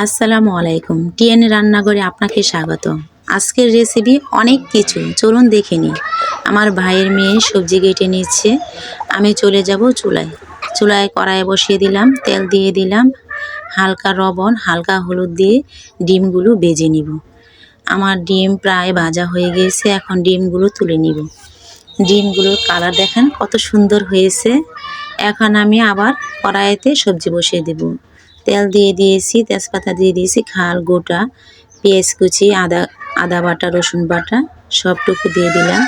আসসালামু আলাইকুম। টিএন রান্নাঘরে আপনাকে স্বাগত। আজকের রেসিপি অনেক কিছু, চলুন দেখে নিই। আমার ভাইয়ের মেয়ে সবজি কেটে নিচ্ছে, আমি চলে যাব চুলায়। চুলায় কড়াইয়ে বসিয়ে দিলাম, তেল দিয়ে দিলাম, হালকা রবণ, হালকা হলুদ দিয়ে ডিমগুলো বেজে নিব। আমার ডিম প্রায় ভাজা হয়ে গিয়েছে এখন ডিমগুলো তুলে নিব। ডিমগুলোর কালার দেখেন কত সুন্দর হয়েছে। এখন আমি আবার কড়াইতে সবজি বসিয়ে দেব। তেল দিয়ে দিয়েছি, তেজপাতা দিয়ে দিয়েছি, খাল, গোটা, পেঁয়াজ কুচি, আদা আদা বাটা, রসুন বাটা, সবটুকু দিয়ে দিলাম।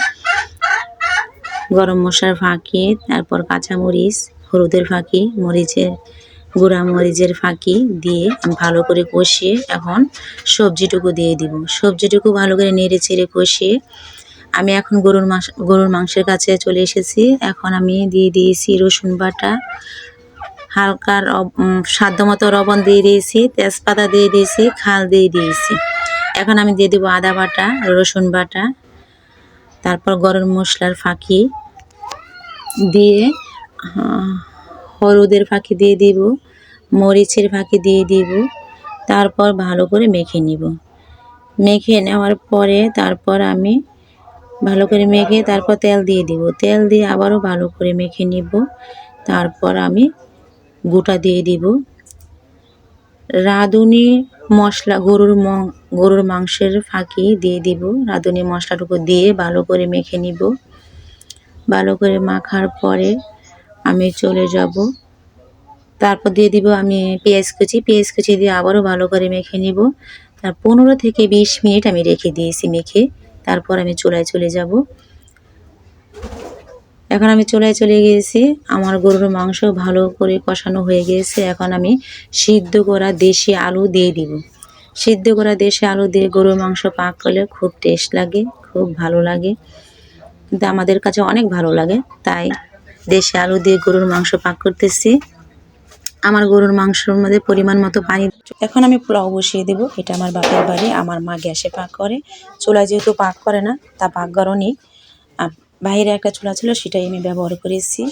গরম মশলার ফাঁকি, তারপর কাঁচামরিচ, হলুদের ফাঁকি, মরিচের, গুঁড়া মরিচের ফাঁকি দিয়ে ভালো করে কষিয়ে এখন সবজিটুকু দিয়ে দিব। সবজিটুকু ভালো করে নেড়ে চেড়ে কষিয়ে আমি এখন গরুর মাংস, গরুর মাংসের কাছে চলে এসেছি। এখন আমি দিয়ে দিয়েছি রসুন বাটা হালকা রব- উম, মতো লবণ দিয়ে দিয়েছি তেজপাতা দিয়ে দিয়েছি খাল দিয়ে দিয়েছি। এখন আমি দিয়ে দেবো আদা বাটা রসুন বাটা তারপর গরম মশলার ফাঁকি দিয়ে হলুদের ফাঁকি দিয়ে দিব মরিচের ফাঁকি দিয়ে দিব তারপর ভালো করে মেখে নিব। মেখে নেওয়ার পরে তারপর আমি ভালো করে মেখে তারপর তেল দিয়ে দিব। তেল দিয়ে আবারও ভালো করে মেখে নিব। তারপর আমি গোটা দিয়ে দিব। রাঁধুনি মশলা গরুর ম- গরুর মাংসের ফাঁকি দিয়ে দিব। রাঁধুনি মশলাটুকু দিয়ে ভালো করে মেখে নিব। ভালো করে মাখার পরে আমি চলে যাব। তারপর দিয়ে দিব আমি পেঁয়াজ কুচি। পেঁয়াজ কুচি দিয়ে আবারও ভালো করে মেখে নিব। তার পনেরো থেকে বিশ মিনিট আমি রেখে দিয়েছি মেখে। তারপর আমি চুলায় চলে যাব। এখন আমি চুলায় চলে গিয়েছি। আমার গরুর মাংস ভালো করে কষানো হয়ে গিয়েছে। এখন আমি সিদ্ধ করা দেশি আলু দিয়ে দিব। সিদ্ধ করা দেশি আলু দিয়ে গরুর মাংস পাক করলে খুব টেস্ট লাগে, খুব ভালো লাগে। কিন্তু আমাদের কাছে অনেক ভালো লাগে, তাই দেশি আলু দিয়ে গরুর মাংস পাক করতেছি। আমার গরুর মাংসর মধ্যে পরিমাণ মতো পানি এখন আমি পোলাও বসিয়ে দেবো। এটা আমার বাপের বাড়ি, আমার মা গ্যাসে পাক করে। চুলায় যেহেতু পাক করে না, তা পাক গরমই বাইরে একটা চুলা ছিল, সেটাই আমি ব্যবহার করেছি।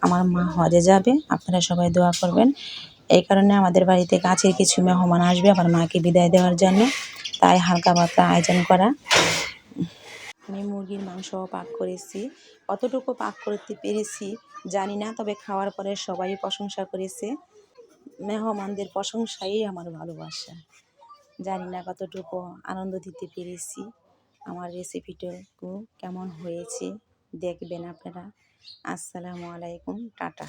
আমার মা হজে যাবে, আপনারা সবাই দোয়া করবেন। এই কারণে আমাদের বাড়িতে কাছের কিছু মেহমান আসবে, আমার মাকে বিদায় দেওয়ার জন্য। তাই হালকা পাতলা আয়োজন করা। আমি মুরগির মাংস পাক করেছি। কতটুকু পাক করতে পেরেছি, জানি না, তবে খাওয়ার পরে সবাই প্রশংসা করেছে। মেহমানদের প্রশংসাই আমার ভালোবাসা। জানি না কতটুকু আনন্দ দিতে পেরেছি। আমার রেসিপিটুকু কেমন হয়েছে। দেখবেন আপনারা। আসসালামু আলাইকুম টাটা।